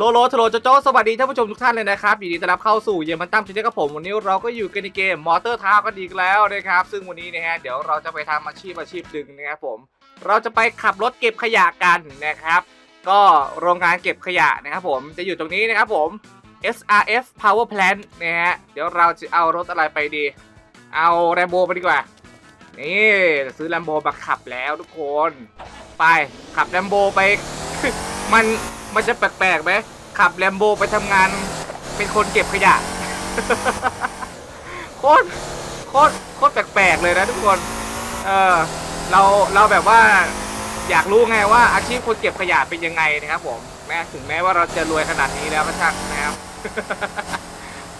โลโลทโลโจโจสวัสดีท่านผู้ชมทุกท่านเลยนะครับยินดีต้อนรับเข้าสู่เยมันตั้มชินกับผมวันนี้เราก็อยู่กันในเกมมอเตอร์ทาวกันอีกแล้วนะครับ ซึ่งวันนี้นะฮะเดี๋ยวเราจะไปทำอาชีพอาชีพหนึ่งนะครับผม เราจะไปขับรถเก็บขยะกันนะครับ ก็โรงงานเก็บขยะนะครับผมจะอยู่ตรงนี้นะครับผม SRF Power Plant นะฮะเดี๋ยวเราจะเอารถอะไรไปดี เอาแรมโบไปดีกว่า นี่ซื้อแรมโบมาขับแล้วทุกคน ไปขับแรมโบไป มัน มันจะแปลกๆไหมขับแรมโบไปทำงานเป็นคนเก็บขยะ โคตรโคตรโคตรแปลกๆเลยนะทุกคนเออเราเราแบบว่าอยากรู้ไงว่าอาชีพคนเก็บขยะเป็นยังไงนะครับ ผมแม้ถึงแม้ว่าเราจะรวยขนาดนี้แล้วก็ช่างนะครับ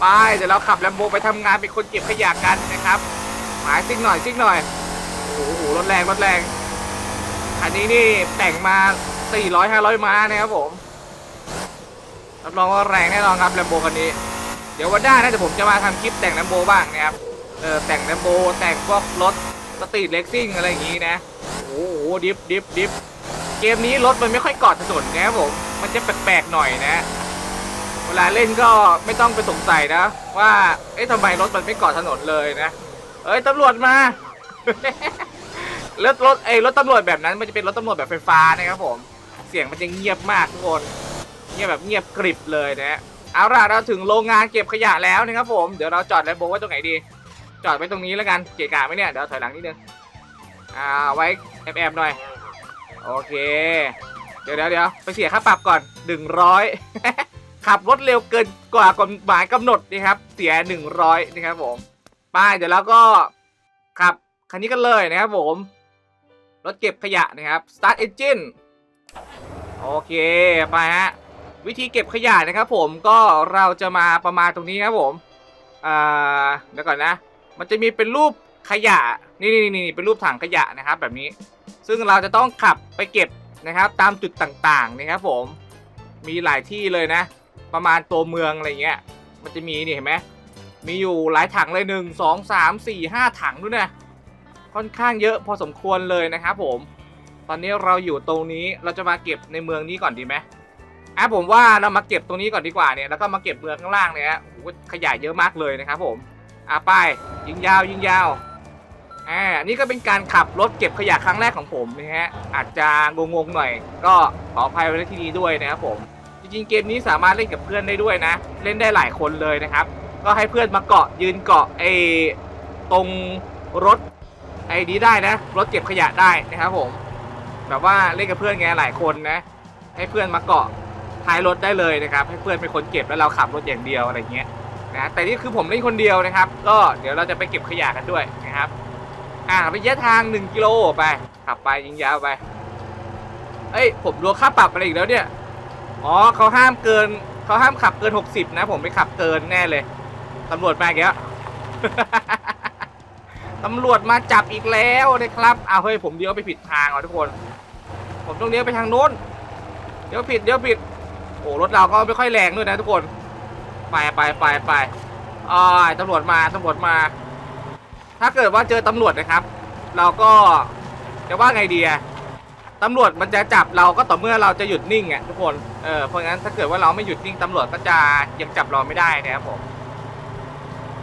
ไปเดี๋ยวเราขับแลมโบไปทำงานเป็นคนเก็บขยะกันนะครับหมายซิ่งหน่อยซิ่งหน่อยโอ้โหรถแรงรถแรงอันนี้นี่แต่งมา400 500ม้านะครับผม รับรองว่าแรงแน่นอนครับแลมโบคันนี้ เดี๋ยววันหน้านะเดี๋ยวผมจะมาทำคลิปแต่งแลมโบบ้างนะครับ เออแต่งแลมโบแต่งพวกรถสตรีทเลสซิ่งอะไรอย่างงี้นะ โอ้โหดิฟดิฟดิฟเกมนี้รถมันไม่ค่อยเกาะถนนนะครับผม มันจะแปลกๆหน่อยนะ เวลาเล่นก็ไม่ต้องไปสงสัยนะ ว่า เอ๊ะทำไมรถมันไม่เกาะถนนเลยนะ เอ้ยตำรวจมา รถรถไอ้รถตำรวจแบบนั้นมันจะเป็นรถตำรวจแบบไฟฟ้านะครับผม เสียงมันจะเงียบมากทุกคน งียบแบบเงียบกริบเลยนะฮะเอาล่ะเราถึงโรงงานเก็บขยะแล้วนะครับผมเดี๋ยวเราจอดแลมโบไว้ตรงไหนดี จอดไว้ตรงนี้แล้วกันเกะกะไหมเนี่ยเดี๋ยวถอยหลังนิดนึงอ่าไว้แอบๆหน่อยโอเค เดี๋ยวเดี๋ยวเดี๋ยวไปเสียค่าปรับก่อนหนึ่งร้อยขับรถเร็วเกินกว่ากฎหมายกำหนดนะครับ เสียหนึ่งร้อยนะครับผมไป้ายเดี๋ยวเราก็ขับคันนี้กันเลยนะครับผม รถเก็บขยะนะครับ start engine โอเค ไปฮะ วิธีเก็บขยะนะครับ ผมก็เราจะมาประมาณตรงนี้ครับผมอ่าเดี๋ยวก่อนนะ มันจะมีเป็นรูปขยะนี่นี่นี่เป็นรูปถังขยะนะครับ แบบนี้ ซึ่งเราจะต้องขับไปเก็บนะครับ ตามจุดต่างๆนะครับ ผมมีหลายที่เลยนะ ประมาณตัวเมืองอะไรเงี้ย มันจะมีนี่เห็นไหมมีอยู่หลายถังเลยหนึ่งสองสามสี่ห้าถังด้วยนะค่อนข้างเยอะพอสมควรเลยนะครับผม ตอนนี้เราอยู่ตรงนี้เราจะมาเก็บในเมืองนี้ก่อนดีไหม อะผมว่าเรามาเก็บตรงนี้ก่อนดีกว่าเนี่ยแล้วก็มาเก็บเมืองข้างล่างเนี่ยฮะโอ้โหขยะเยอะมากเลยนะครับผมอะไปยิงยาวยิงยาวอ่านี่ก็เป็นการขับรถเก็บขยะครั้งแรกของผมนะฮะอาจจะงงๆหน่อย ก็ขออภัยไว้ในที่นี้ด้วยนะครับผมจริงๆเกมนี้สามารถเล่นกับเพื่อนได้ด้วยนะ เล่นได้หลายคนเลยนะครับ ก็ให้เพื่อนมาเกาะยืนเกาะไอ้ตรงรถไอ้นี้ได้นะ รถเก็บขยะได้นะครับผม แบบว่าเล่นกับเพื่อนไงหลายคนนะ ให้เพื่อนมาเกาะ ท้ายรถได้เลยนะครับ ให้เพื่อนเป็นคนเก็บแล้วเราขับรถอย่างเดียวอะไรเงี้ยนะแต่นี่คือผมเล่นคนเดียวนะครับ ก็เดี๋ยวเราจะไปเก็บขยะกันด้วยนะครับอ่าระยะทาง 1 กิโลไปขับไปยิงยาวไปเอ้ยผมรวมค่าปรับอะไรอีกแล้วเนี่ยอ๋อเขาห้ามเกินเขาห้ามขับเกิน 60 นะ ผมไปขับเกินแน่เลยตำรวจมาแล้วตำรวจมาจับอีกแล้วนะครับอ้าวเฮ้ยผมเลี้ยวไปผิดทางอะทุกคน ผมต้องเลี้ยวไปทางโน้นเลี้ยวผิดเลี้ยวผิด โอ้รถเราก็ไม่ค่อยแรงด้วยนะทุกคน ไปไปไปไปอ่าตำรวจมาตำรวจมา ถ้าเกิดว่าเจอตำรวจนะครับ เราก็จะว่าไงดีอะตำรวจมันจะจับเราก็ต่อเมื่อเราจะหยุดนิ่งอะทุกคนเออเพราะงั้นถ้าเกิดว่าเราไม่หยุดนิ่งตำรวจก็จะยังจับเราไม่ได้นะครับผม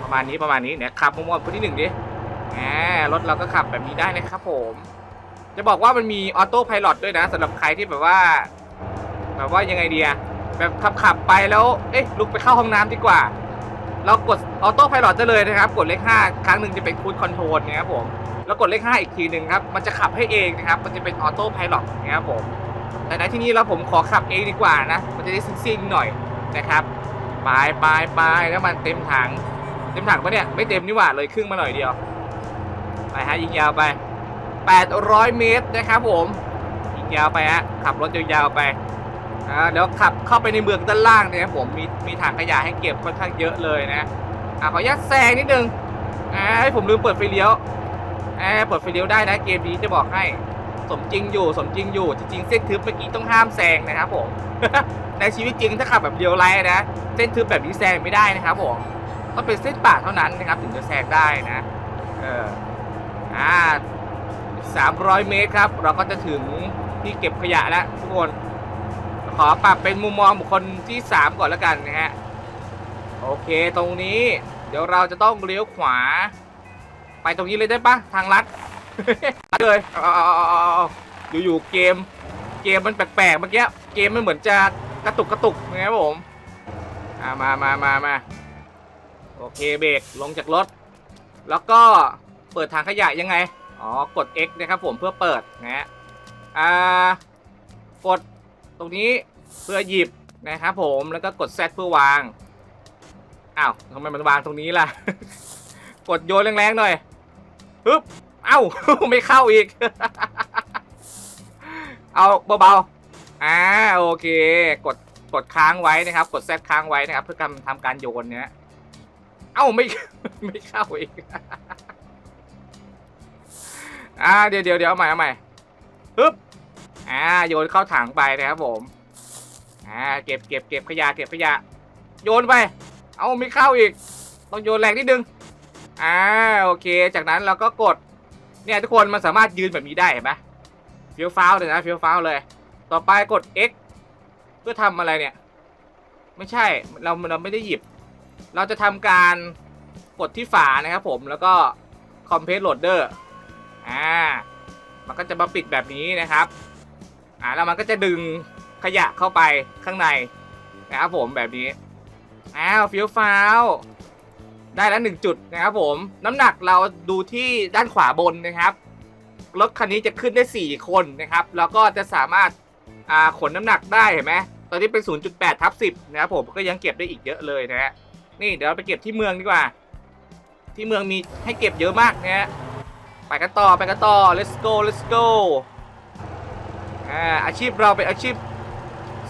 ประมาณนี้ประมาณนี้เนี่ยขับมุมมองพื้นที่หนึ่งดิแหมรถเราก็ขับแบบนี้ได้นะครับผม จะบอกว่ามันมีออโต้พายロด้วยนะสำหรับใครที่แบบว่า แบบว่ายังไงเดีอะแบบขับขับไปแล้ว เอ๊ะลุกไปเข้าห้องน้ำดีกว่า เรากดออโต้พายロได้เลยนะครับ กดเลข 5 ครั้งหนึ่งจะเป็นคูดคอนโทรลนะครับผม แล้วกดเลข 5 อีกทีหนึ่งครับ มันจะขับให้เองนะครับ มันจะเป็นออโต้พายロนะครับผม แต่ในที่นี้เราผมขอขับเองดีกว่านะ มันจะได้ซิ่งๆหน่อยนะครับไปไปไปแล้วมันเต็มถัง เต็มถังปะเนี่ย ไม่เต็มนี่หว่า เลยครึ่งมาหน่อยเดียว ไปฮะยิงยาวไป 800 เมตรนะครับผม ยิงยาวไปฮะ ขับรถยาวๆไป อ่าเดี๋ยวขับเข้าไปในเมืองด้านล่างเนี่ยครับผมมีมีถังขยะให้เก็บค่อนข้างเยอะเลยนะอ่าขออนุญาตแซงนิดนึงอ่าให้ผมลืมเปิดไฟเลี้ยวอ่าเปิดไฟเลี้ยวได้นะเกมนี้จะบอกให้สมจริงอยู่สมจริงอยู่จริงๆเส้นทึบเมื่อกี้ต้องห้ามแซงนะครับผม ในชีวิตจริงถ้าขับแบบเรียวไลท์นะเส้นทึบแบบนี้แซงไม่ได้นะครับผมต้องเป็นเส้นป่าเท่านั้นนะครับถึงจะแซงได้นะเอออ่า300เมตรครับ เราก็จะถึงที่เก็บขยะแล้วทุกคน ขอปรับเป็นมุมมองบุคคลที่ 3 ก่อนแล้วกันนะฮะ โอเคตรงนี้ เดี๋ยวเราจะต้องเลี้ยวขวา ไปตรงนี้เลยได้ปะทางลัดเลยอาเอาเอยู่ๆเกม เกมมันแปลกๆเมื่อกี้เกมมันเหมือนจะกระตุกกระตุกนะครับผมมามามามาโอเคเบรกลงจากรถ แล้วก็เปิดทางขยะยังไง อ๋อกด X นะครับผมเพื่อเปิดนะฮะอ่ากด ตรงนี้เพื่อหยิบนะครับผมแล้วก็กด Z เพื่อวางอ้าวทำไมมันวางตรงนี้ล่ะ กดโยนแรงๆหน่อยฮึบเอ้าไม่เข้าอีก เอาเบาๆอ่าโอเคกดกดค้างไว้นะครับ กดแซดค้างไว้นะครับ เพื่อการทำการโยนเนี้ยเอ้าไม่ไม่เข้าอีกอ่าเดี๋ยวเดี๋ยวเดี๋ยวเอาใหม่เอาใหม่ฮึบ อ่าโยนเข้าถังไปนะครับผมอ่าเก็บเก็บเก็บขยะเก็บขยะ โยนไป เอาไม่เข้าอีก ต้องโยนแรงนิดนึงอ่าโอเค จากนั้นเราก็กด เนี่ยทุกคนมันสามารถยืนแบบนี้ได้เห็นไหมเฟี้ยวฟ้าวเลยนะเฟี้ยวฟ้าวเลย ต่อไปกด X เพื่อทำอะไรเนี่ย ไม่ใช่เราเราไม่ได้หยิบ เราจะทำการกดที่ฝานะครับผมแล้วก็ Compress Loader อ่ามันก็จะมาปิดแบบนี้นะครับ อ่าแล้วมันก็จะดึงขยะเข้าไปข้างในนะครับผมแบบนี้อ้าวฟิวฟ้าวได้แล้วหนึ่งจุดนะครับผมน้ำหนักเราดูที่ด้านขวาบนนะครับรถคันนี้จะขึ้นได้ 4 คนนะครับ แล้วก็จะสามารถอ่าขนน้ำหนักได้เห็นไหมตอนนี้เป็น 0.8ทับ10 นะครับผมก็ยังเก็บได้อีกเยอะเลยนะฮะนี่เดี๋ยวเราไปเก็บที่เมืองดีกว่า ที่เมืองมีให้เก็บเยอะมากนะฮะไปกันต่อไปกันต่อ let's go let's go อาชีพเราเป็นอาชีพ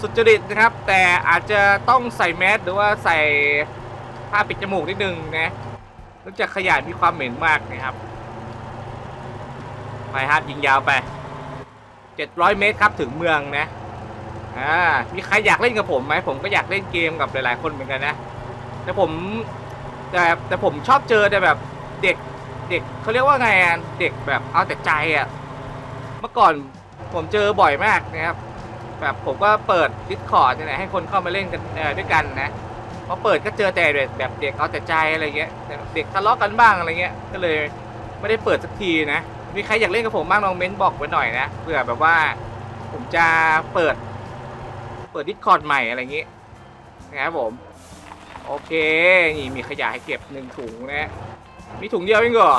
สุจริตนะครับ แต่อาจจะต้องใส่แมสหรือว่าใส่ผ้าปิดจมูกนิดนึงนะเนื่องจากขยะมีความเหม็นมากนะครับไปครับยิงยาวไป 700 เมตรครับถึงเมืองนะอ่ามีใครอยากเล่นกับผมไหมผมก็อยากเล่นเกมกับหลาย ๆ คนเหมือนกันนะแต่ผมแต่แต่ผมชอบเจอแต่แบบเด็กเด็กเขาเรียกว่าไงอะเด็กแบบเอาแต่ใจอะเมื่อก่อน ผมเจอบ่อยมากนะครับแบบผมก็เปิด Discord เนี่ยนให้คนเข้ามาเล่นกันด้วยกันนะพอเปิดก็เจอแต่แบบเด็กเอาแต่ใจอะไรเงี้ยเด็กทะเลาะกันบ้างอะไรเงี้ยก็เลยไม่ได้เปิดสักทีนะมีใครอยากเล่นกับผมบ้างลองเม้นบอกไว้หน่อยนะเผื่อแบบว่าผมจะเปิด เปิด Discord ใหม่อะไรเงี้ยนะครับผมโอเค นี่มีขยะให้เก็บหนึ่งถุงนะมีถุงเดียวเองเหรอ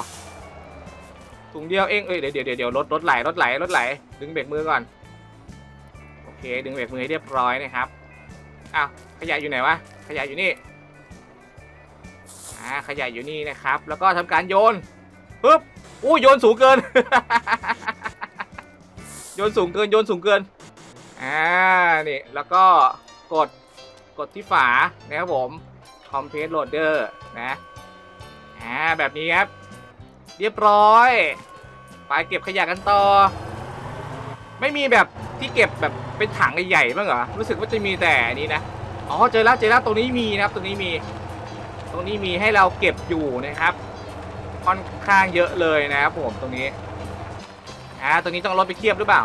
ถุงเดียวเองเอ้ยเดี๋ยวเดี๋ยวเดี๋ยวรถรถไหลรถไหลรถไหล ดึงเบรกมือก่อน โอเค ดึงเบรกมือให้เรียบร้อยนะครับอ้าวขยะอยู่ไหนวะ ขยะอยู่นี่ อ่า ขยะอยู่นี่นะครับ แล้วก็ทำการโยนปึ๊บอู้โยนสูงเกิน โยนสูงเกิน โยนสูงเกิน อ่า นี่ แล้วก็กด กดที่ฝานะครับผม Compress Loader นะ อ่า แบบนี้ครับ เรียบร้อย ไปเก็บขยะกันต่อ ไม่มีแบบที่เก็บแบบเป็นถังใหญ่ๆบ้างเหรอ รู้สึกว่าจะมีแต่นี้นะ อ๋อเจอแล้วเจอแล้วตรงนี้มีนะครับ ตรงนี้มี ตรงนี้มีให้เราเก็บอยู่นะครับ ค่อนข้างเยอะเลยนะครับผมตรงนี้ อ่า ตรงนี้ต้องรถไปเทียบหรือเปล่า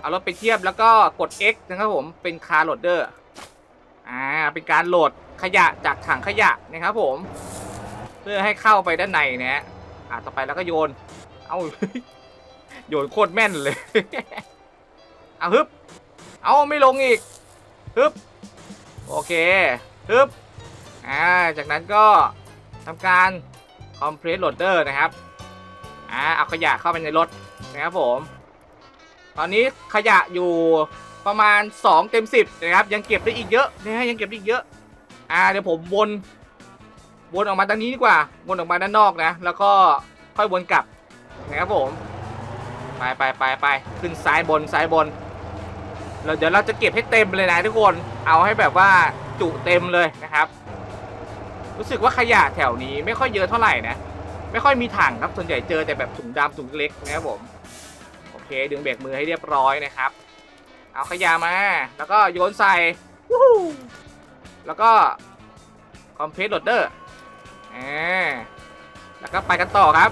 เอารถไปเทียบแล้วก็กด X นะครับผม เป็นคาร์โหลดเดอร์ อ่า เป็นการโหลดขยะจากถังขยะนะครับผม เพื่อให้เข้าไปด้านในนะฮะอ่าต่อไปแล้วก็โยน เอา โยนโคตรแม่นเลย เอาฮึบ เอาไม่ลงอีก ฮึบ โอเค ฮึบ อ่า จากนั้นก็ทำการ compress loader นะครับ อ่า เอาขยะเข้าไปในรถนะครับผม ตอนนี้ขยะอยู่ประมาณ 2 เต็ม 10 นะครับ ยังเก็บได้อีกเยอะนะฮะยังเก็บได้อีกเยอะ อ่า เดี๋ยวผมวนวนออกมาทางนี้ดีกว่า วนออกมาด้านนอกนะ แล้วก็ค่อยวนกลับนะครับผม ไปไปไปไปขึ้นซ้ายบนซ้ายบนเราเดี๋ยวเราจะเก็บให้เต็มเลยนะทุกคนเอาให้แบบว่าจุเต็มเลยนะครับ รู้สึกว่าขยะแถวนี้ไม่ค่อยเยอะเท่าไหร่นะ ไม่ค่อยมีถังครับส่วนใหญ่เจอแต่แบบถุงดำถุงเล็กนะครับผมโอเค ดึงเบรกมือให้เรียบร้อยนะครับ เอาขยะมา แล้วก็โยนใส่วู้แล้วก็คอมเพรสโหลดเดอร์อ่าแล้วก็ไปกันต่อครับ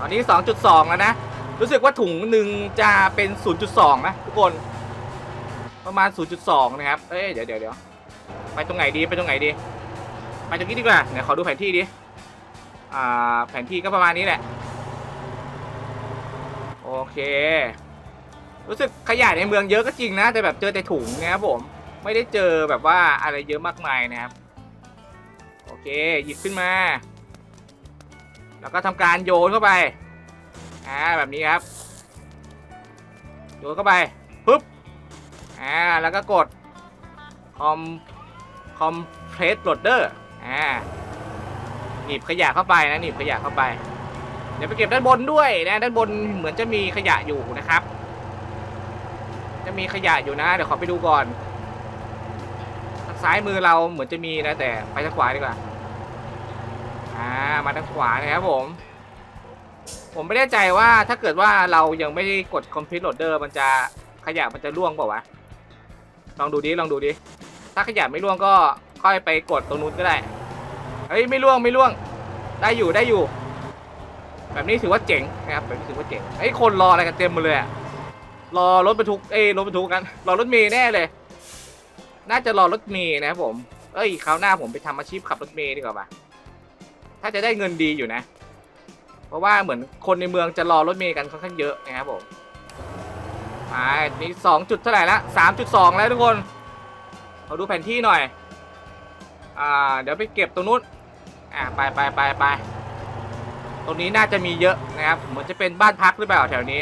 ตอนนี้ 2.2 แล้วนะ รู้สึกว่าถุงหนึ่งจะเป็น 0.2 นะ ทุกคน ประมาณ 0.2 นะครับ เอ้ย เดี๋ยวเดี๋ยวเดี๋ยวไปตรงไหนดี ไปตรงไหนดี ไปตรงนี้ดีกว่าเดี๋ยวขอดูแผนที่ดิ อ่า แผนที่ก็ประมาณนี้แหละ โอเค รู้สึกขยะในเมืองเยอะก็จริงนะ แต่แบบเจอแต่ถุงนะครับผม ไม่ได้เจอแบบว่าอะไรเยอะมากมายนะครับ โอเค หยิบขึ้นมา แล้วก็ทำการโยนเข้าไป อ่า แบบนี้ครับ โยนเข้าไปปุ๊บ อ่า แล้วก็กด คอม คอมเพรสโหลดเดอร์ อ่า หนีบขยะเข้าไปนะหนีบขยะเข้าไป เดี๋ยวไปเก็บด้านบนด้วยนะ ด้านบนเหมือนจะมีขยะอยู่นะครับ จะมีขยะอยู่นะ เดี๋ยวขอไปดูก่อน ทางซ้ายมือเราเหมือนจะมีนะแต่ไปทางขวาดีกว่า อ่ามาทางขวานะครับผม ผมไม่แน่ใจว่าถ้าเกิดว่าเรายังไม่ได้กด complete loader มันจะขยะมันจะร่วงเปล่าวะลองดูดิลองดูดิถ้าขยะไม่ร่วงก็ค่อยไปกดตรงนู้นก็ได้เฮ้ยไม่ร่วงไม่ร่วง ได้อยู่ได้อยู่ แบบนี้ถือว่าเจ๋งนะครับแบบนี้ถือว่าเจ๋งไอ้ยคนรออะไรกันเต็มหมดเลยอะรอรถบรรทุกเอ้ยรถบรรทุกกันรอรถเมย์แน่เลย น่าจะรอรถเมย์นะครับผม เอ้ยคราวหน้าผมไปทำอาชีพขับรถเมย์ดีกว่าปะ ถ้าจะได้เงินดีอยู่นะ เพราะว่าเหมือนคนในเมืองจะรอรถเมย์กันค่อนข้างเยอะนะครับผมไปนี่สองจุดเท่าไหร่ละสามจุดสองแล้วทุกคนเขอดูแผนที่หน่อย อ่า เดี๋ยวไปเก็บตรงนู้น อ่า ไปไปไปไป ตรงนี้น่าจะมีเยอะนะครับ เหมือนจะเป็นบ้านพักหรือเปล่าแถวนี้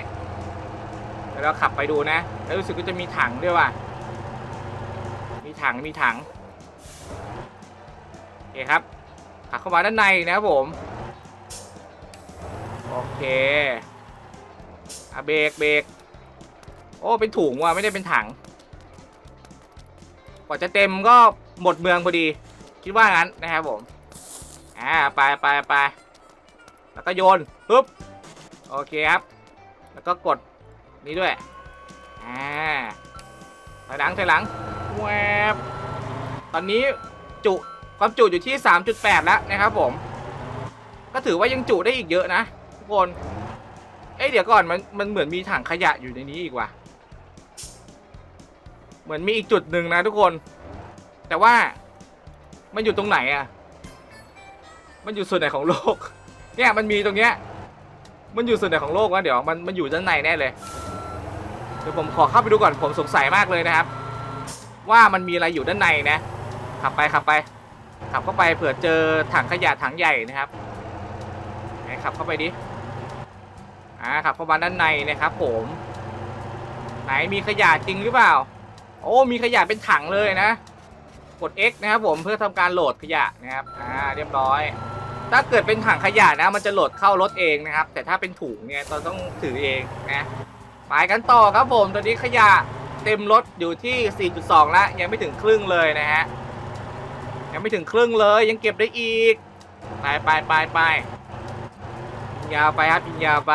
เดี๋ยวเราขับไปดูนะ แล้วรู้สึกว่าจะมีถังด้วยว่ะ มีถัง มีถัง โอเคครับ ขับเข้ามาด้านในนะครับผม โอเคอะเบรกเบรกโอ้เป็นถุงว่ะไม่ได้เป็นถัง กว่าจะเต็มก็หมดเมืองพอดี คิดว่างั้นนะครับผม อ่าไปไปไปแล้วก็โยนปุ๊บโอเคครับ แล้วก็กดนี้ด้วย อ่าถอยหลังถอยหลังแวบตอนนี้จุ ความจุอยู่ที่ 3.8 แล้วนะครับผม ก็ถือว่ายังจุได้อีกเยอะนะทุกคน เอ้ยเดี๋ยวก่อนมันมันเหมือนมีถังขยะอยู่ในนี้อีกว่ะ เหมือนมีอีกจุดหนึ่งนะทุกคน แต่ว่ามันอยู่ตรงไหนอะมันอยู่ส่วนไหนของโลก เนี่ยมันมีตรงเนี้ย มันอยู่ส่วนไหนของโลกวะเดี๋ยวมันมันอยู่ด้านในแน่เลย เดี๋ยวผมขอเข้าไปดูก่อนผมสงสัยมากเลยนะครับ ว่ามันมีอะไรอยู่ด้านในนะ ขับไปขับไป ขับเข้าไปเผื่อเจอถังขยะถังใหญ่นะครับไหนขับเข้าไปดิอ่าขับเข้ามาด้านในนะครับ ผม ไหนมีขยะจริงหรือเปล่า โอ้มีขยะเป็นถังเลยนะ กด X นะครับผมเพื่อทำการโหลดขยะนะครับอ่าเรียบร้อย ถ้าเกิดเป็นถังขยะนะ มันจะโหลดเข้ารถเองนะครับ แต่ถ้าเป็นถุงเนี่ยเราต้องถือเองนะไปกันต่อครับผมตอนนี้ขยะเต็มรถอยู่ที่ 4.2 แล้วยังไม่ถึงครึ่งเลยนะฮะ ยังไม่ถึงครึ่งเลยยังเก็บได้อีก ไปไปไปไปยิงยาวไปครับยาวไป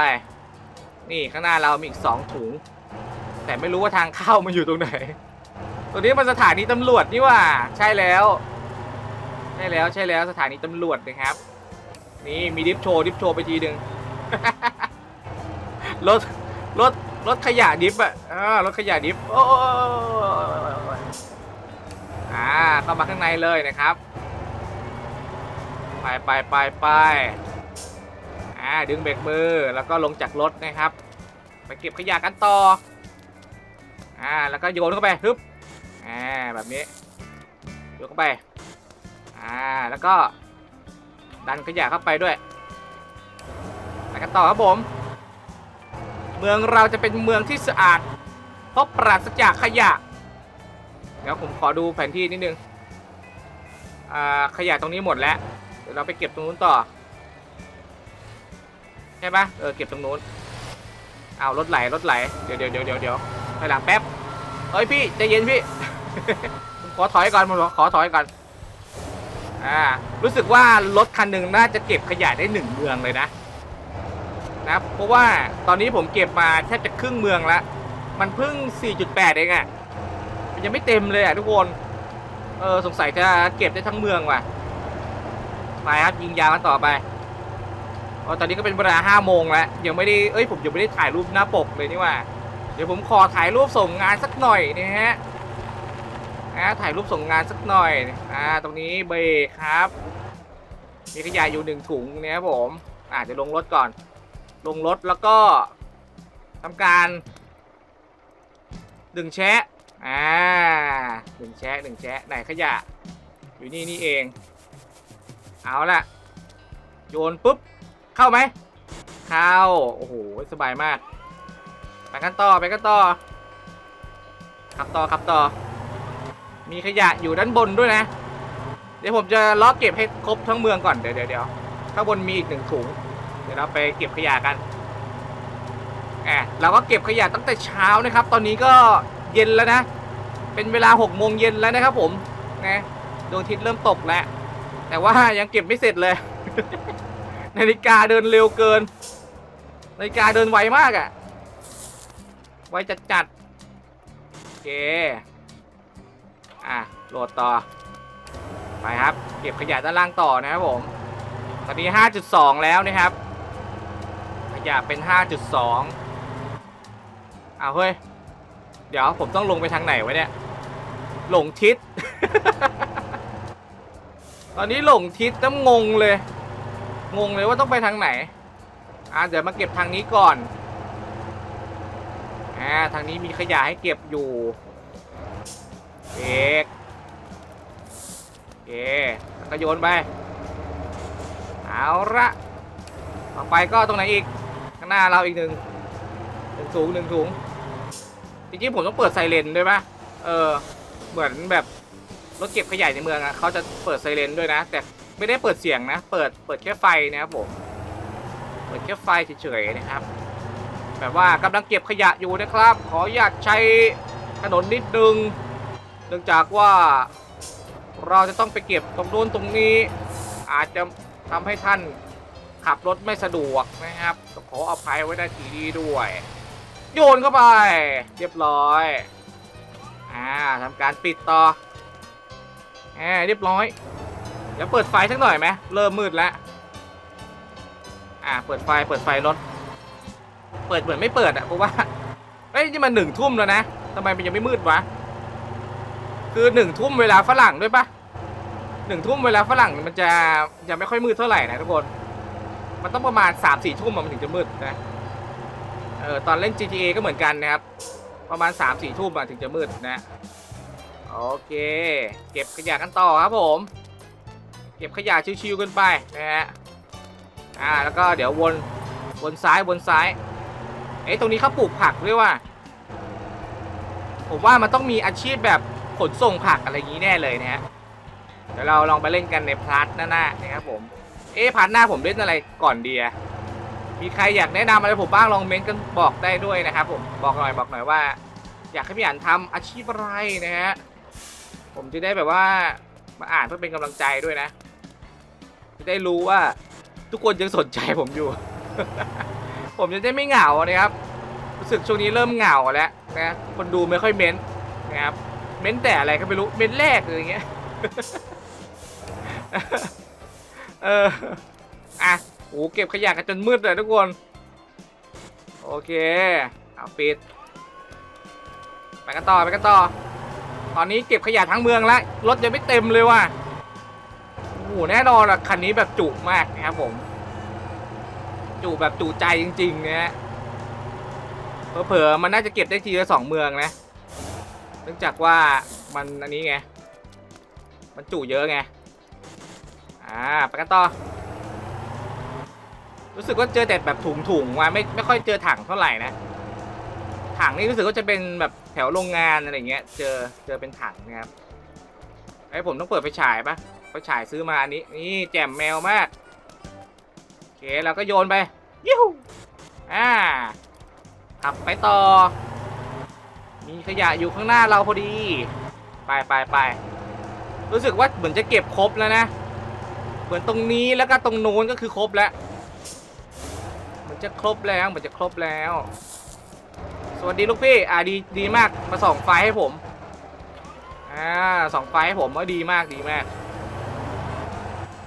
นี่ข้างหน้าเรามีอีกสองถุง แต่ไม่รู้ว่าทางเข้ามันอยู่ตรงไหนตัวนี้มันสถานีตำรวจนี่ว่า ใช่แล้ว ใช่แล้วใช่แล้วสถานีตำรวจนะครับ นี่มีดิฟโชว์ดิฟโชว์ไปทีหนึ่งรถรถรถขยะดิฟอะอ่ารถขยะดิฟโอ้ อ่าเข้ามาข้างในเลยนะครับ ไปไปไปไปอ่าดึงเบรกมือแล้วก็ลงจากรถนะครับ ไปเก็บขยะกันต่ออ่าแล้วก็โยนเข้าไปฮึบอ่าแบบนี้โยนเข้าไปอ่าแล้วก็ดันขยะเข้าไปด้วยไปกันต่อครับผม เมืองเราจะเป็นเมืองที่สะอาด เพราะปราศจากขยะ เดี๋ยวผมขอดูแผนที่นิดนึง อ่า ขยะตรงนี้หมดแล้ว เดี๋ยวเราไปเก็บตรงนู้นต่อ ใช่ปะเออ เก็บตรงนู้นเอารถไหล รถไหล เดี๋ยวเดี๋ยวเดี๋ยวเดี๋ยวเดี๋ยวไปหลังแป๊บ เฮ้ยพี่ใจเย็นพี่ ผมขอถอยก่อนผมขอถอยก่อน อ่า รู้สึกว่ารถคันหนึ่งน่าจะเก็บขยะได้หนึ่งเมืองเลยนะ นะ เพราะว่าตอนนี้ผมเก็บมาแทบจะครึ่งเมืองแล้ว มันเพิ่ง 4.8 เองอะ่ะ มันยังไม่เต็มเลยอะ่ะทุกคน เออสงสัยจะเก็บได้ทั้งเมืองว่ะไปครับยิงยาวกันต่อไปอ๋อตอนนี้ก็เป็นเวลา5โมงแล้วยังไม่ได้เอ้ยผมยังไม่ได้ถ่ายรูปหน้าปกเลยนี่ว่า เดี๋ยวผมขอถ่ายรูปส่งงานสักหน่อยนะฮะอ่าถ่ายรูปส่งงานสักหน่อยอ่าตรงนี้เบรกครับ มีขยะอยู่หนึ่งถุงเนี่ยครับผมอาจจะลงรถก่อน ลงรถแล้วก็ทำการดึงแชะ อ่าดึงแชะดึงแชะไหนขยะ อยู่นี่นี่เอง เอาละโยนปุ๊บ เข้าไหม เข้า โอ้โห สบายมาก ไปกันต่อ ไปกันต่อ ขับต่อ ขับต่อ มีขยะอยู่ด้านบนด้วยนะ เดี๋ยวผมจะล็อกเก็บให้ครบทั้งเมืองก่อน เดี๋ยวเดี๋ยวเดี๋ยวข้างบนมีอีกหนึ่งถุง เดี๋ยวเราไปเก็บขยะกันแอบเราก็เก็บขยะตั้งแต่เช้านะครับ ตอนนี้ก็ เย็นแล้วนะ เป็นเวลาหกโมงเย็นแล้วนะครับผมนะดวงอาทิตย์เริ่มตกแล้ว แต่ว่ายังเก็บไม่เสร็จเลย นาฬิกาเดินเร็วเกิน นาฬิกาเดินไวมากอะ่ะ ไวจัดจัดโอเค อะโหลดต่อ ไปครับ เก็บขยะด้านล่างต่อนะครับผม ตอนนี้ 5.2 แล้วนะครับ ขยะเป็น 5.2อ้าวเฮ้ย เดี๋ยวผมต้องลงไปทางไหนวะเนี่ย หลงทิศ ตอนนี้หลงทิศน้ำงงเลย งงเลยว่าต้องไปทางไหน อ่าเดี๋ยวมาเก็บทางนี้ก่อน อ่าทางนี้มีขยะให้เก็บอยู่เอกโอเคแล้วก็โยนไป เอาละต่อไปก็ตรงไหนอีก ข้างหน้าเราอีกหนึ่งหนึ่งถุงหนึ่งถุง จริงๆผมต้องเปิดไซเรนด้วยป่ะเออ เหมือนแบบรถเก็บขยะในเมืองอะเขาจะเปิดไซเรนด้วยนะ แต่ไม่ได้เปิดเสียงนะ เปิดเปิดแค่ไฟนะครับผมเปิดแค่ไฟเฉยๆนะครับ แบบว่ากำลังเก็บขยะอยู่นะครับ ขออยากใช้ถนนนิดนึง เนื่องจากว่าเราจะต้องไปเก็บตรงโน้นตรงนี้ อาจจะทำให้ท่านขับรถไม่สะดวกนะครับขออภัยไว้ในทีนี้ด้วย โยนเข้าไป เรียบร้อย อ่าทำการปิดต่ออ่าเรียบร้อย เดี๋ยวเปิดไฟสักหน่อยไหมเริ่มมืดแล้ว อ่า เปิดไฟ เปิดไฟรถ เปิดเหมือนไม่เปิดอะเพราะว่าเอ้ยนี่มันหนึ่งทุ่มแล้วนะทำไมมันยังไม่มืดวะ คือหนึ่งทุ่มเวลาฝรั่งด้วยปะหนึ่งทุ่มเวลาฝรั่งมันจะจะไม่ค่อยมืดเท่าไหร่นะทุกคน มันต้องประมาณสามสี่ทุ่มอะมันถึงจะมืดนะ เออตอนเล่น GTA ก็เหมือนกันนะครับ ประมาณ3ามสี่ทุ่มถึงจะมืดนะ โอเค เก็บขยะกันต่อครับผม เก็บขยะชิวๆกันไปนะฮะ อ่าแล้วก็เดี๋ยววนวนซ้ายวนซ้ายเอ๊ะตรงนี้เขาปลูกผักด้วยว่ะผมว่ามันต้องมีอาชีพแบบขนส่งผักอะไรอย่างนี้แน่เลยนะฮะ เดี๋ยวเราลองไปเล่นกันในพาร์ทหน้าๆนะครับผม เอ๊ะพาร์ทหน้าผมเล่นอะไรก่อนดีอะ มีใครอยากแนะนำอะไรผมบ้างลองเม้นต์กันบอกได้ด้วยนะครับผมบอกหน่อยบอกหน่อยว่า อยากให้พี่อ่านทำอาชีพอะไรนะฮะผมจะได้แบบว่ามาอ่านเพื่อเป็นกำลังใจด้วยนะ จะได้รู้ว่าทุกคนยังสนใจผมอยู่ ผมจะได้ไม่เหงานะครับรู้สึกช่วงนี้เริ่มเหงาแล้วนะคนดูไม่ค่อยเม้นต์นะครับเม้นต์แต่อะไรก็ไม่รู้เม้นต์แรกเลยอย่างเงี้ยเอออะ โอ้เก็บขยะกันจนมืดเลยทุกคน โอเคเอาปิด ไปกันต่อไปกันต่อ ตอนนี้เก็บขยะทั้งเมืองแล้วรถยังไม่เต็มเลยว่ะโอ้โหแน่นอนอะคันนี้แบบจุมากนะครับผม จุแบบจุใจจริงๆนะฮะเผลอๆมันน่าจะเก็บได้ทีละสองเมืองนะเนื่องจากว่ามันอันนี้ไง มันจุเยอะไง อ่าไปกันต่อ รู้สึกว่าเจอแต่แบบถุงๆมาไม่ไม่ค่อยเจอถังเท่าไหร่นะ ถังนี่รู้สึกว่าจะเป็นแบบแถวโรงงานอะไรเงี้ย เจอเจอเป็นถังนะครับไอ้ผมต้องเปิดไฟฉายปะไฟฉายซื้อมาอันนี้นี่แจ่มแมวมากโอเคเราก็โยนไปยิ้วอ่าขับไปต่อ มีขยะอยู่ข้างหน้าเราพอดี ไปไปไปรู้สึกว่าเหมือนจะเก็บครบแล้วนะ เหมือนตรงนี้แล้วก็ตรงโน้นก็คือครบแล้ว จะครบแล้วเหมือนจะครบแล้ว สวัสดีลูกพี่ อ่าดีดีมากมาส่องไฟให้ผม อ่าส่องไฟให้ผมก็ดีมากดีมาก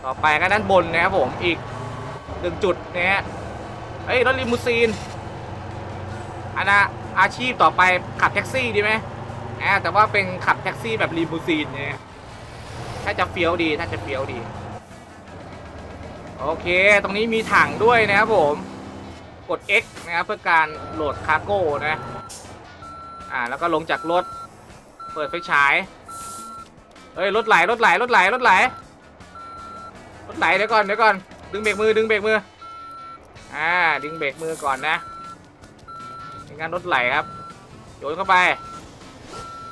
ต่อไปก็ด้านบนนะครับผมอีกหนึ่งจุดนะฮะเอ้ยรถลิมูซีนอันนะอาชีพต่อไปขับแท็กซี่ดีไหมอ่าแต่ว่าเป็นขับแท็กซี่แบบลีมูซีนเนี่ยถ้าจะเฟี้ยวดีถ้าจะเฟี้ยวดี โอเค ตรงนี้มีถังด้วยนะครับผม กด X นะครับเพื่อการโหลดคาร์โก้นะอ่าแล้วก็ลงจากรถ เปิดไฟฉายเฮ้ยรถไหลรถไหลรถไหลรถไหลรถไหลเดี๋ยวก่อนเดี๋ยวก่อนดึงเบรกมือดึงเบรกมืออ่าดึงเบรกมือก่อนนะเป็นการรถไหลครับโยนเข้าไป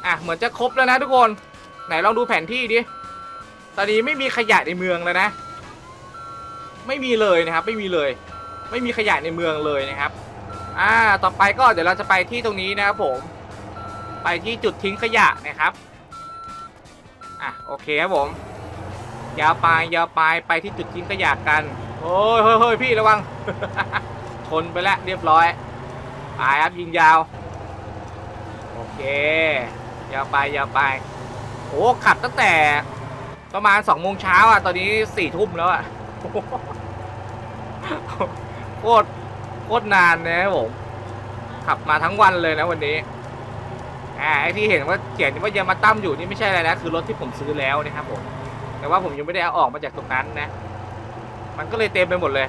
อะเหมือนจะครบแล้วนะทุกคนไหนลองดูแผนที่ดิตอนนี้ไม่มีขยะในเมืองแล้วนะ ไม่มีเลยนะครับ ไม่มีเลย ไม่มีขยะในเมืองเลยนะครับ อ่า ต่อไปก็เดี๋ยวเราจะไปที่ตรงนี้นะครับผม ไปที่จุดทิ้งขยะนะครับ อะโอเคครับผม ยาวไปยาวไปไปที่จุดทิ้งขยะกันโอ้ยเฮ้ยเฮ้ยพี่ระวัง ชนไปแล้วเรียบร้อยไปครับยิงยาว โอเค ยาวไปยาวไป โอ้ขับตั้งแต่ประมาณสองโมงเช้าอะ ตอนนี้สี่ทุ่มแล้วอะ โคตรโคตรนานนะครับผมขับมาทั้งวันเลยนะวันนี้อ่าไอที่เห็นว่าเขียนว่ายามาตั้มอยู่นี่ไม่ใช่อะไรนะคือรถที่ผมซื้อแล้วนะครับผมแต่ว่าผมยังไม่ได้เอาออกมาจากตรงนั้นนะ มันก็เลยเต็มไปหมดเลย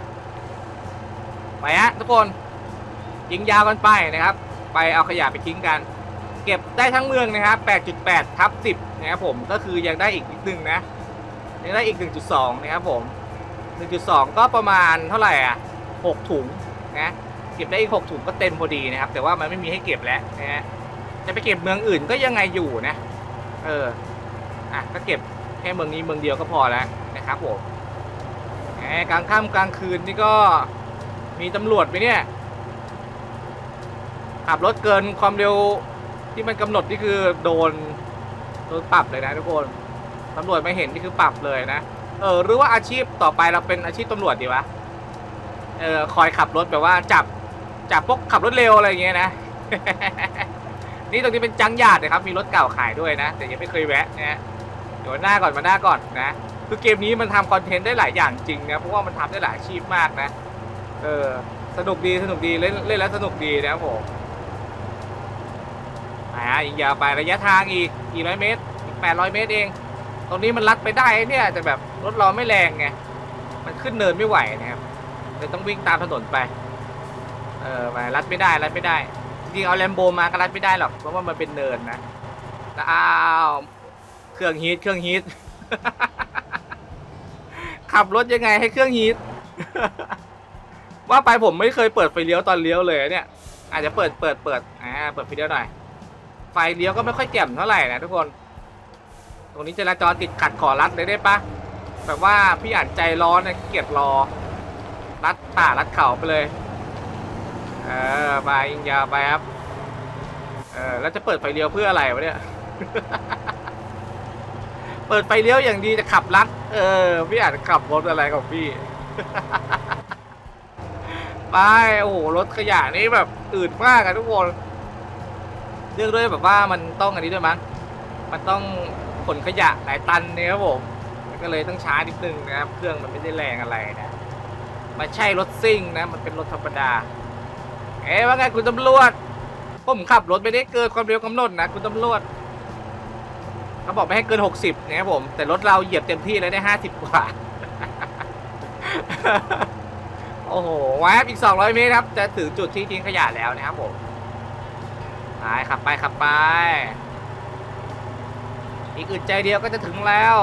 ไปฮะทุกคนยิงยาวกันไปนะครับ ไปเอาขยะไปทิ้งกัน เก็บได้ทั้งเมืองนะครับ 8.8 ทับ 10 นะครับผมก็คือยังได้อีกนิดนึงนะยังได้อีก 1.2 นะครับผม 1.2 ก็ประมาณเท่าไหร่อะ 6 ถุงนะเก็บได้อีก 6 ถุงก็เต็มพอดีนะครับ แต่ว่ามันไม่มีให้เก็บแล้วนะฮะจะไปเก็บเมืองอื่นก็ยังไงอยู่นะ เอออะก็เก็บแค่เมืองนี้เมืองเดียวก็พอแล้วนะครับผมแหมกลางค่ำกลางคืนนี่ก็มีตำรวจไหมเนี่ย ขับรถเกินความเร็วที่มันกำหนดนี่คือโดนโดนปรับเลยนะทุกคนตำรวจไม่เห็นนี่คือปรับเลยนะ เออหรือว่าอาชีพต่อไปเราเป็นอาชีพตำรวจดีวะ เออคอยขับรถแบบว่าจับจับพวกขับรถเร็วอะไรอย่างเงี้ยนะ นี่ตรงนี้เป็นจังหยาดนะครับ มีรถเก่าขายด้วยนะ แต่ยังไม่เคยแวะนะเดี๋ยวหน้าก่อนมาหน้าก่อนนะ คือเกมนี้มันทำคอนเทนต์ได้หลายอย่างจริงนะ เพราะว่ามันทำได้หลายอาชีพมากนะ เออ สนุกดีสนุกดีเล่นเล่นแล้วสนุกดีนะครับผมอ่ายิงยาวไประยะทางอีกกี่ร้อยเมตร อีกแปดร้อยเมตรเอง ตรงนี้มันลัดไปได้เนี่ยแต่แบบรถเราไม่แรงไง มันขึ้นเนินไม่ไหวนะครับ เลยต้องวิ่งตามถนนไป เออไปลัดไม่ได้ลัดไม่ได้จริงเอาแลมโบมาก็ลัดไม่ได้หรอกเพราะว่ามันเป็นเนินนะอ้าวเครื่องฮีทเครื่องฮีทขับรถยังไงให้เครื่องฮีทว่าไปผมไม่เคยเปิดไฟเลี้ยวตอนเลี้ยวเลยเนี่ย อาจจะเปิดเปิดเปิดอ่าเปิดไฟเลี้ยวหน่อยไฟเลี้ยวก็ไม่ค่อยแจ่มเท่าไหร่นะทุกคน ตรงนี้จราจรติดขัดขอรัดเลยได้ปะแบบว่าพี่อ่านใจร้อนนะเกียจรอ รัดป่ารัดเขาไปเลย เออไปยิงยาวไปครับ เออแล้วจะเปิดไฟเลี้ยวเพื่ออะไรวะเนี่ย เปิดไฟเลี้ยวอย่างดีจะขับลัด เออพี่อาจจะขับรถอะไรของพี่ ไปโอ้โหรถขยะนี่แบบอืดมากอะทุกคนเรื่องด้วยแบบว่ามันต้องอันนี้ด้วยมั้ง มันต้องขนขยะหลายตันเนี่ยครับผมก็เลยต้องช้านิดนึงนะครับ เครื่องมันไม่ได้แรงอะไรนะ มันใช่รถซิ่งนะ มันเป็นรถธรรมดา เอ๊ะว่าไงคุณตำรวจ ผมขับรถไม่ได้เกินความเร็วกำหนดนะ คุณตำรวจ เขาบอกไม่ให้เกิน 60นะครับผม แต่รถเราเหยียบเต็มที่เลยได้ 50 กว่า โอ้โหแวบอีก 200 เมตรครับ จะถึงจุดที่ทิ้งขยะแล้วนะครับผม ไปขับไปขับไป อีกอึดใจเดียวก็จะถึงแล้ว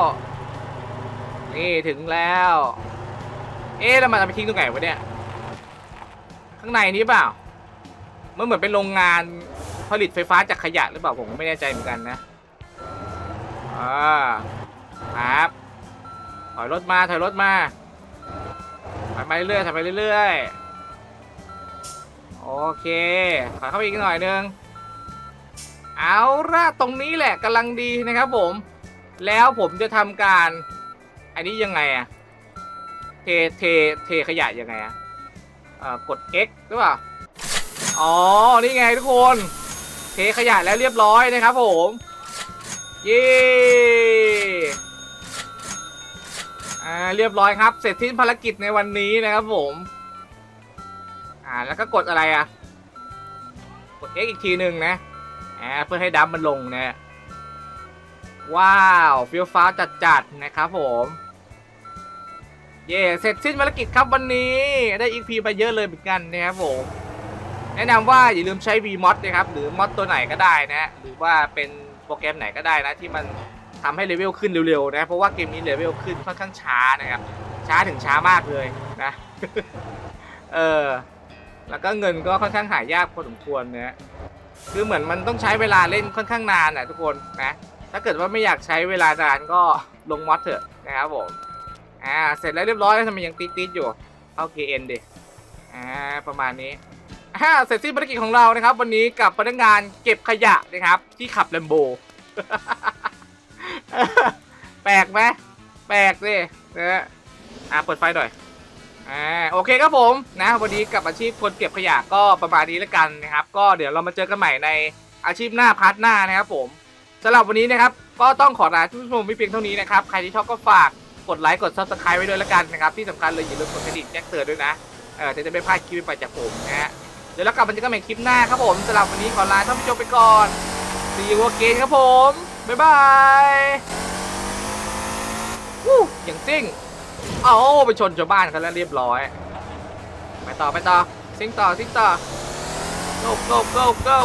นี่ถึงแล้ว เอ๊ะแล้วมันจะไปทิ้งตรงไหนวะเนี่ย ข้างในนี้เปล่า มันเหมือนเป็นโรงงานผลิตไฟฟ้าจากขยะหรือเปล่าผมก็ไม่แน่ใจเหมือนกันนะอ่าครับ ถอยรถมา ถอยรถมา ถอยไปเรื่อยๆถอยไปเรื่อยๆโอเค ถอยเข้าไปอีกหน่อยนึง เอาละตรงนี้แหละกำลังดีนะครับผม แล้วผมจะทำการ อันนี้ยังไงอะ เท เท เทขยะยังไงอะเอ่อกด X หรือเปล่า อ๋อ นี่ไงทุกคน เทขยะแล้วเรียบร้อยนะครับผม เย้อ่า เรียบร้อยครับ เสร็จสิ้นภารกิจในวันนี้นะครับผม อ่า แล้วก็กดอะไรอะกด X อีกทีหนึ่งนะอ่าเพื่อให้ดัมมันลงนะว้าวฟิลฟ้าจัดๆนะครับผม เย่เสร็จสิ้นภารกิจครับวันนี้ได้ XP ไปเยอะเลยเหมือนกันนะครับผมแนะนำว่าอย่าลืมใช้ VMod นะครับหรือมอดตัวไหนก็ได้นะหรือว่าเป็นโปรแกรมไหนก็ได้นะที่มันทำให้เลเวลขึ้นเร็วๆนะเพราะว่าเกมนี้เลเวลขึ้นค่อนข้างช้านะครับช้าถึงช้ามากเลยนะเออแล้วก็เงินก็ค่อนข้างหายากพอสมควรนะคือเหมือนมันต้องใช้เวลาเล่นค่อนข้างนานอะทุกคนนะถ้าเกิดว่าไม่อยากใช้เวลานานก็ลงมอดเถอะนะครับผม อ่า เสร็จแล้วเรียบร้อยแล้วทำไมยังติดๆอยู่ เข้า KN ดิ อ่า ประมาณนี้อ่าเสร็จสิ้นภารกิจของเรานะครับ วันนี้กับพนักงานเก็บขยะนะครับ ที่ขับแลมโบ แปลกไหมแปลกสินะอ่าเปิดไฟหน่อยอ่าโอเคครับผมนะ วันนี้กับอาชีพคนเก็บขยะก็ประมาณนี้แล้วกันนะครับ ก็เดี๋ยวเรามาเจอกันใหม่ในอาชีพหน้าพาร์ทหน้านะครับผมสำหรับวันนี้นะครับ ก็ต้องขอลาท่านผู้ชมไม่เพียงเท่านี้นะครับ ใครที่ชอบก็ฝาก กดไลค์กด subscribe ไว้ด้วยล้วกันนะครับที่สำคัญเลยอย่าลืมกดกระดิ่งแจ้งเตือนด้วยนะเออจะได้ไม่พลาดคลิปใหม่จากผมนะฮะเดี๋ยวเรากลับมาเจอกันใหม่คลิปหน้าครับผมสำหรับวันนี้ขอลาท่านผู้ชมไปก่อน See you again ครับผมบ๊ายบายวู้อย่างซิ่งเอาไปชนชาวบ้านเขาแล้วเรียบร้อยไปต่อไปต่อซิ่งต่อซิ่งต่อ go go go go